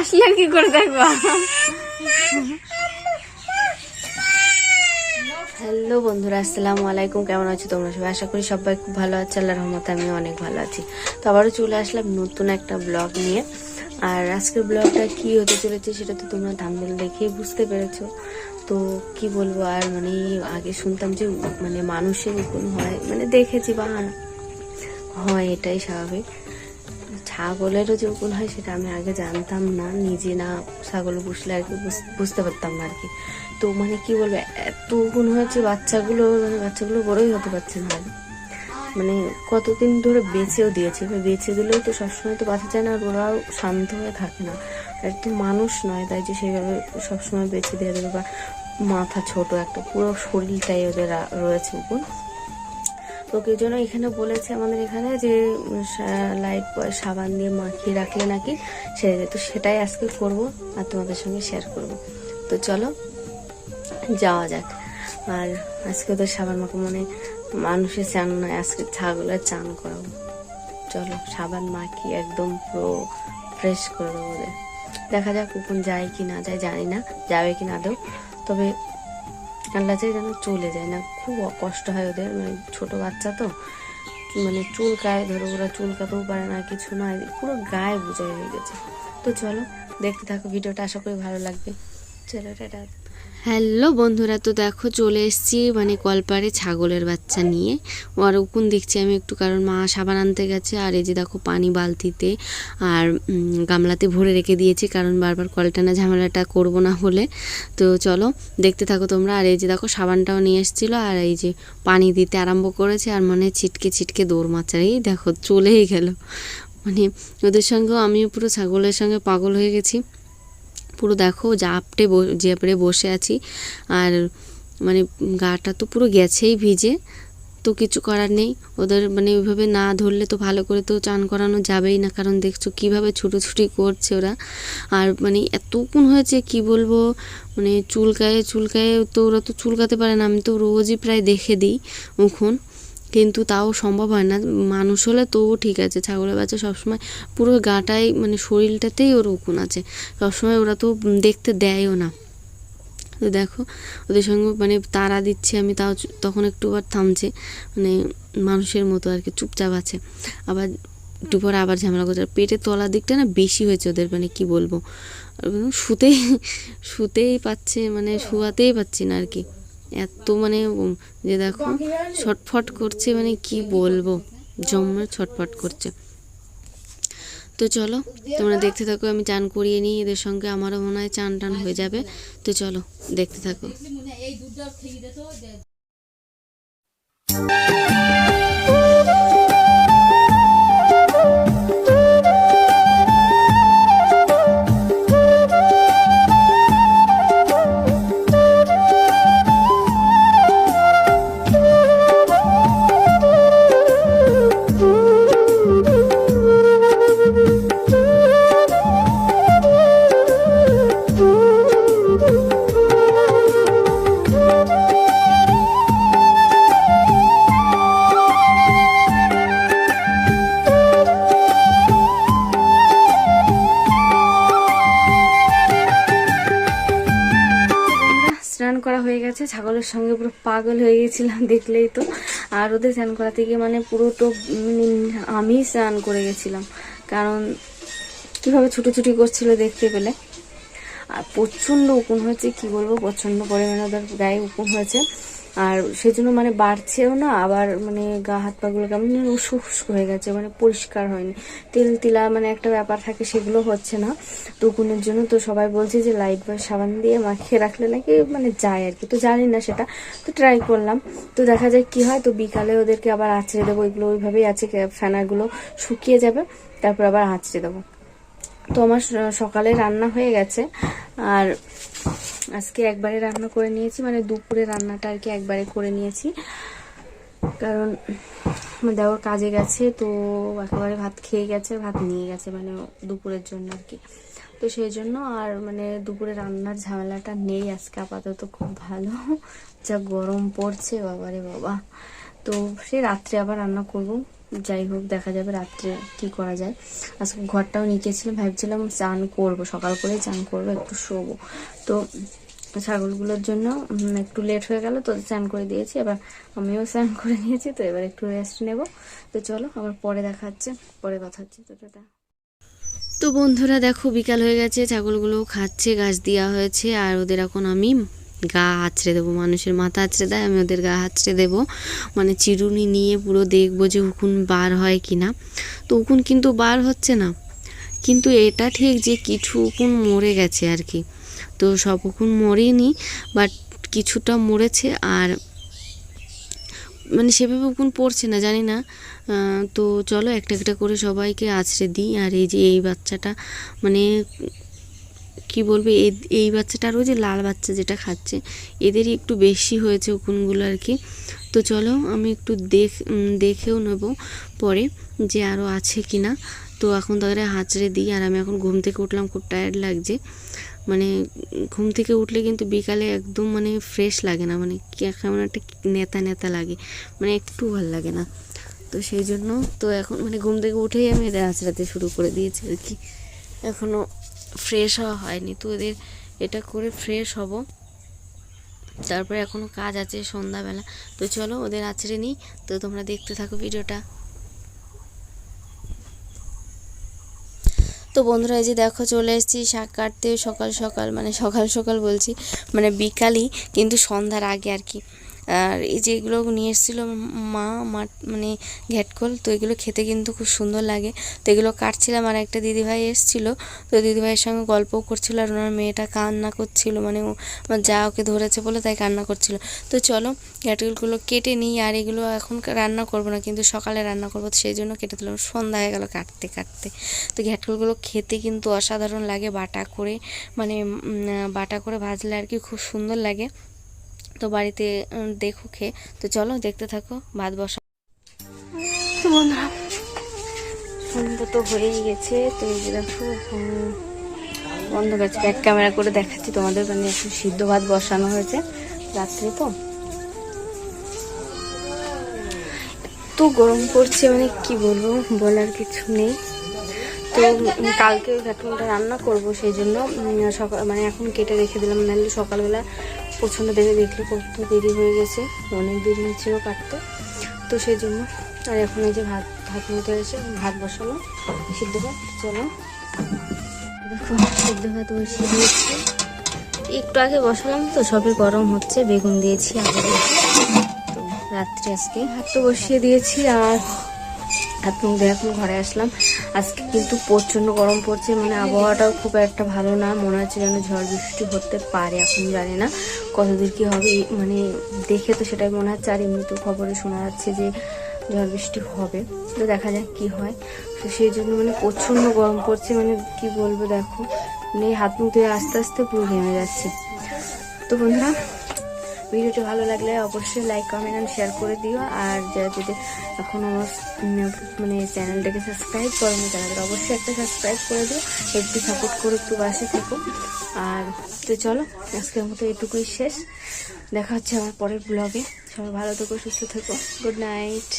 আসলে কি করে দেখব? হ্যালো বন্ধুরা, আসসালামু আলাইকুম। কেমন আছো তোমরা সবাই? আশা করি সবাই খুব ভালো আছে। আল্লাহর রহমতে আমি অনেক ভালো আছি। তো আবারও চলে আসলাম নতুন একটা ব্লগ নিয়ে। আর আজকের ব্লগটা কি হতে চলেছে সেটা তো তোমরা থাম্বনেল দেখেই বুঝতে পেরেছ। তো কি বলব আর মানে আগে শুনতাম যে মানে মানুষের উকুন হয়। মানে দেখেছি বা হয়, এটাই স্বাভাবিক। ছাগলেরও যে উকুন হয় সেটা আমি আগে জানতাম না, নিজে না ছাগল পুষলে আর কি বুঝ- বুঝতে পারতাম না আর কি। তো মানে কি বলব, এত উকুন হয়েছে বাচ্চাগুলো মানে বাচ্চাগুলো বড়ই হতে পারছে না আর মানে কতদিন ধরে বেঁচেও দিয়েছে, এবার বেঁচে দিলেও তো সবসময় তো বাঁচা যায় না আর ওরাও শান্ত হয়ে থাকে না। আর একটু মানুষ নয়, তাই যে সেইভাবে সবসময় বেঁচে দিয়ে দেবে বা মাথা ছোট একটা, পুরো শরীরটাই ওদের রয়েছে উপর। তো কেউ যেন এখানে বলেছে আমাদের এখানে যে লাইট সাবান দিয়ে মাখিয়ে রাখলে নাকি সেরে যায় তো সেটাই আজকে করব আর তোমাদের সঙ্গে শেয়ার করব। তো চলো, যাওয়া যাক। আর আজকে ওদের সাবান মাখা মানে মানুষের চান নয়, আজকে ছাগলের চান করাবো। চলো, সাবান মাখি একদম পুরো ফ্রেশ করে দেবো ওদের। দেখা যাক কখন যায় কি না যায়, জানি না। যাবে কি না দেও। তবে আল্লাহ চাই যেন চলে যায় না, খুব কষ্ট হয় ওদের মানে ছোটো বাচ্চা তো মানে চুলকায়, ধরো ওরা চুলকাতেও পারে না, কিছু না, পুরো গায়ে বোঝাই হয়ে গেছে। তো চলো, দেখতে থাকো, ভিডিওটা আশা করি ভালো লাগবে। চলো, টাটা। হ্যালো বন্ধুরা, তো দেখো চলে এসেছি মানে কলপারে ছাগলের বাচ্চা নিয়ে। আর উকুন দেখছি আমি একটু, কারণ মা সাবান আনতে গেছে, আর এই যে দেখো পানি বালতিতে আর গামলাতে ভরে রেখে দিয়েছি, কারণ বারবার কলটানা ঝামেলাটা করব না বলে। তো চলো, দেখতে থাকো তোমরা, আর এই যে দেখো সাবানটাও নিয়ে এসেছিল, আর এই যে পানি দিতে আরম্ভ করেছে, আর মানে ছিটকে ছিটকে দৌড় মাচার এই দেখো চলেই গেল। মানে ওদের সঙ্গেও আমিও পুরো ছাগলের সঙ্গে পাগল হয়ে গেছি। পুরো দেখো জাপটে জেপড়ে বসে আছি। আর মানে গাটা তো পুরো গেছেই ভিজে, তো কিছু করার নেই। ওদের মানে ওইভাবে না ধরলে তো ভালো করে তো চান করানো যাবেই না, কারণ দেখছ কীভাবে ছুটোছুটি করছে ওরা। আর মানে এতক্ষণ হয়েছে, কি বলব? মানে চুলকায়ে চুলকায়ে তো ওরা তো চুলকাতে পারে না, আমি তো রোজই প্রায় দেখে দিই উখুন কিন্তু তাও সম্ভব হয় না। মানুষ হলে তবুও ঠিক আছে, ছাগলের বাচ্চা সবসময় পুরো গাটাই মানে শরীরটাতেই ওর উকুন আছে। সবসময় ওরা তো দেখতে দেয়ও না। তো দেখো, ওদের সঙ্গে মানে তারা দিচ্ছে, আমি তাও তখন একটু আবার থামছে মানে মানুষের মতো আর কি, চুপচাপ আছে। আবার একটু পরে আবার ঝামেলা করছে। পেটের তলার দিকটা না বেশি হয়েছে ওদের মানে কি বলব? শুতেই শুতেই পাচ্ছে মানে শুয়াতেই পাচ্ছি না আর কি। এত মানে যে দেখো, ছটফট করছে মানে কি বলব? জম্মে ছটফট করছে। তো চলো, তোমরা দেখতে থাকো, আমি চান করিয়ে নিই, এদের সঙ্গে আমারও মনে হয় চান টান হয়ে যাবে। তো চলো, দেখতে থাকো। করা হয়ে গেছে। ছাগলের সঙ্গে পুরো পাগল হয়ে গেছিলাম দেখলেই তো। আর ওদের স্নান করা থেকে মানে পুরো তো আমি স্নান করে গেছিলাম। কারণ কীভাবে ছুটোছুটি করছিল দেখতে পেলে। আর প্রচণ্ড উকুন হয়েছে, কি বলব? প্রচণ্ড পরিমাণে ওদের গায়ে উকুন হয়েছে। আর সেজন্য মানে বাড়ছেও না, আবার মানে গা হাত পাগুলো কেমন যেন উস্কো হয়ে গেছে মানে পরিষ্কার হয়নি। তেল তিলা মানে একটা ব্যাপার থাকে, সেগুলো হচ্ছে না। তো উকুনের জন্য তো সবাই বলছে যে লাইট বা সাবান দিয়ে মাখিয়ে রাখলে নাকি মানে যায় আর কি। তো জানি না সেটা, তো ট্রাই করলাম। তো দেখা যায় কি হয়। তো বিকালে ওদেরকে আবার আঁচড়ে দেবো এগুলো ওইভাবেই আছে, ফেনাগুলো শুকিয়ে যাবে, তারপর আবার আঁচড়ে দেবো। তো আমার সকালে রান্না হয়ে গেছে। আর আজকে একবারে রান্না করে নিয়েছি মানে দুপুরে রান্নাটা আর কি একবারে করে নিয়েছি। কারণ দেওয়ার কাজে গেছে, তো একেবারে ভাত খেয়ে গেছে, ভাত নিয়ে গেছে মানে দুপুরের জন্য আর কি। তো সেই জন্য আর মানে দুপুরে রান্নার ঝামেলাটা নেই, আজকে আপাতত খুব ভালো। যা গরম পড়ছে, বাবারে বাবা। তো সে রাত্রে আবার রান্না করব। যাই হোক, দেখা যাবে রাত্রে কি করা যায়। আজকে ঘরটাও নিচেছিলাম ভাবছিলাম চান করব, সকাল করে চান করব, একটু শোবো। তো ছাগলগুলোর জন্য একটু লেট হয়ে গেল, তো চান করে দিয়েছি। এবার আমিও স্নান করে নিয়েছি, তো এবার একটু রেস্ট নেব। তো চলো, আবার পরে দেখা হচ্ছে, পরে কথা হচ্ছে। তো টাটা। তো বন্ধুরা, দেখো বিকাল হয়ে গেছে ছাগলগুলো খাচ্ছে, গাছ দেওয়া হয়েছে, আর ওদের এখন আমি গা আঁচড়ে দেবো, মানুষের মাথা আঁচড়ে দেয়, আমি ওদের গা আঁচড়ে দেবো। মানে চিরুনি নিয়ে পুরো দেখব যে উকুন বার হয় কি না তো উকুন কিন্তু বার হচ্ছে না। কিন্তু এটা ঠিক যে কিছু উকুন মরে গেছে আর কি। তো সব উকুন মরেনি বাট কিছুটা মরেছে আর মানে সেভাবে উকুন পড়ছে না, জানি না। তো চলো একটা একটা করে সবাইকে আছড়ে দিই। আর এই যে এই বাচ্চাটা মানে কি বলবে, এই বাচ্চাটা ওই যে লাল বাচ্চা যেটা খাচ্ছে, এদেরই একটু বেশি হয়েছে উকুনগুলো আর কি। তো চলো আমি একটু দেখ দেখেও নেব পরে যে আরও আছে কি না তো এখন তাদের হাঁচড়ে দিই, আর আমি এখন ঘুম থেকে উঠলাম, খুব টায়ার্ড লাগছে। মানে ঘুম থেকে উঠলে কিন্তু বিকালে একদম মানে ফ্রেশ লাগে না মানে কেমন একটা নেতা নেতা লাগে মানে একটু ভালো লাগে না। তো সেই জন্য, তো এখন মানে ঘুম থেকে উঠেই আমি এদের আঁচড়াতে শুরু করে দিয়েছি আর কি। এখনও ফ্রেশ হওয়া হয়নি। তো এদের এটা করে ফ্রেশ হব। তারপরে এখনও কাজ আছে সন্ধ্যাবেলা। তো চলো ওদের আছড়ে নিই। তো তোমরা দেখতে থাকো ভিডিওটা। তো বন্ধুরা, এই যে দেখো চলে এসেছি শাক কাটতে। সকাল সকাল মানে সকাল সকাল বলছি মানে বিকালই, কিন্তু সন্ধ্যার আগে আর কি। আর এই যে এগুলো নিয়ে এসেছিল মা মা মানে ঘ্যাটকল তো এগুলো খেতে কিন্তু খুব সুন্দর লাগে। তো এগুলো কাটছিলাম আর একটা দিদিভাই এসেছিল। তো দিদিভাইয়ের সঙ্গে গল্পও করছিল আর ওনার মেয়েটা কান্না করছিল মানে ও যা ওকে ধরেছে বলে তাই কান্না করছিল। তো চলো ঘ্যাটকলগুলো কেটে নিই আর এগুলো এখন রান্না করব না, কিন্তু সকালে রান্না করব, তো সেই জন্য কেটে দিলাম। সন্ধ্যা হয়ে গেল কাটতে কাটতে। তো ঘ্যাটকলগুলো খেতে কিন্তু অসাধারণ লাগে, বাটা করে মানে বাটা করে ভাজলে আর কি খুব সুন্দর লাগে। তো বাড়িতে দেখো খেয়ে তো চলো দেখতে থাকো, ভাত বসা। তো তো হয়েই গেছে, তো এই যে বন্ধ গেছে ব্যাক ক্যামেরা করে দেখাচ্ছি তোমাদের মানে একটু সিদ্ধ ভাত বসানো হয়েছে রাত্রে তো। তো গরম পড়ছে মানে কি বলব, বলার কিছু নেই। তো কালকে ঘাটুনটা রান্না করব, সেই জন্য সকাল মানে এখন কেটে রেখে দিলাম, নাহলে সকালবেলা প্রচণ্ড দেখে দেখলে কত দেরি হয়ে গেছে, অনেক দেরি ছিল কাটতে। তো সেই জন্য আর এখন এই যে ভাত ভাত মতো এসে ভাত বসানো সিদ্ধ ভাত, চলো। দেখো, সিদ্ধ ভাত বসিয়ে দিয়েছি। একটু আগে বসালাম তো সবই গরম হচ্ছে, বেগুন দিয়েছি আগে তো রাত্রে আজকে ভাত তো বসিয়ে দিয়েছি আর দিয়ে এখন ঘরে আসলাম। আজকে কিন্তু প্রচণ্ড গরম পড়ছে মানে আবহাওয়াটাও খুব একটা ভালো না, মনে হচ্ছে যেন ঝড় বৃষ্টি হতে পারে, এখন জানি না। কতদূর কি হবে? মানে দেখে তো সেটাই মনে হচ্ছে। আর এমনি তো খবরে শোনা যাচ্ছে যে ঝড় বৃষ্টি হবে। তো দেখা যাক কি হয়। তো সেই জন্য মানে প্রচণ্ড গরম পড়ছে। মানে কি বলব, দেখো। মানে হাত মুখ ধুয়ে আস্তে আস্তে পুরো ঘেমে যাচ্ছে। তো বন্ধুরা ভিডিওটি ভালো লাগলে অবশ্যই লাইক কমেন্ট অ্যান্ড শেয়ার করে দিও। আর যারা যদি এখনও মানে চ্যানেলটাকে সাবস্ক্রাইব করেনি তাদের অবশ্যই একটা সাবস্ক্রাইব করে দিও। একটু সাপোর্ট করে, একটু পাশে থাকো। আর তো চলো, আজকের মতো এটুকুই শেষ। দেখা হচ্ছে আমার পরের ব্লগে সবাই ভালো থেকো, সুস্থ থেকো। Good night